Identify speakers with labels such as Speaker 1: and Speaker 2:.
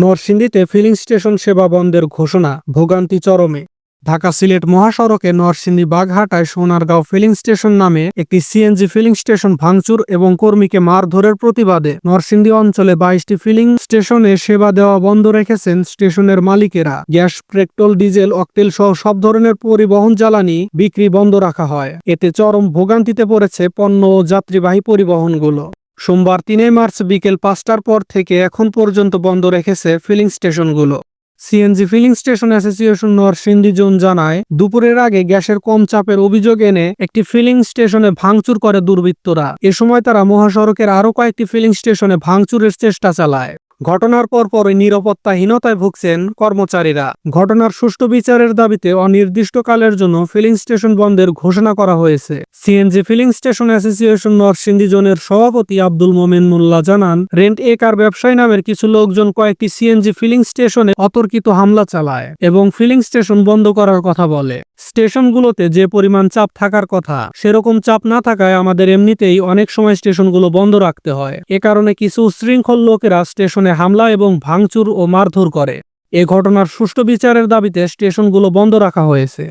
Speaker 1: নরসিংদীতে filling station সেবা বন্ধের ঘোষণা, ভোগান্তি চরমে। ঢাকা সিলেট মহাসড়কে নরসিংদী বাঘহাটায় সোনারগাঁও ফিলিং স্টেশন নামে একটি সিএনজি ফিলিং স্টেশন ভাঙচুর এবং কর্মীকে মারধরের প্রতিবাদে নরসিংদী অঞ্চলে বাইশটি ফিলিং স্টেশনে সেবা দেওয়া বন্ধ রেখেছেন স্টেশনের মালিকেরা। গ্যাস, পেট্রোল, ডিজেল, অকটেল সহ সব ধরনের পরিবহন জ্বালানি বিক্রি বন্ধ রাখা হয়। এতে চরম ভোগান্তিতে পড়েছে পণ্য ও যাত্রীবাহী পরিবহনগুলো। সোমবার তিনই মার্চ বিকেল পাঁচটার পর থেকে এখন পর্যন্ত বন্ধ রেখেছে filling স্টেশনগুলো। CNG filling station association Narsingdi zone জানায়, দুপুরের আগে গ্যাসের কম চাপের অভিযোগ এনে একটি ফিলিং স্টেশনে ভাঙচুর করে দুর্বৃত্তরা। এ সময় তারা মহাসড়কের আরও কয়েকটি ফিলিং স্টেশনে ভাঙচুরের চেষ্টা চালায়। ঘটনার পরপরই নিরাপত্তাহীনতায় ভুগছেন কর্মচারীরা। ঘটনার সুষ্ঠু বিচারের দাবিতে অনির্দিষ্টকালের জন্য ফিলিং স্টেশন বন্ধের ঘোষণা করা হয়েছে। CNG filling station association Narsingdi জোনের সভাপতি আব্দুল মোমেন মোল্লা জানান, রেন্ট এ কার ব্যবসায়ী নামের কিছু লোকজন কয়েকটি সিএনজি ফিলিং স্টেশনে অতর্কিত হামলা চালায় এবং ফিলিং স্টেশন বন্ধ করার কথা বলে। স্টেশনগুলোতে যে পরিমাণ চাপ থাকার কথা, সেরকম চাপ না থাকায় আমাদের এমনিতেই অনেক সময় স্টেশনগুলো বন্ধ রাখতে হয়। এ কারণে কিছু উশৃঙ্খল লোকেরা স্টেশনে হামলা এবং ভাঙচুর ও মারধর করে। এ ঘটনার সুষ্ঠু বিচারের দাবিতে স্টেশনগুলো বন্ধ রাখা হয়েছে।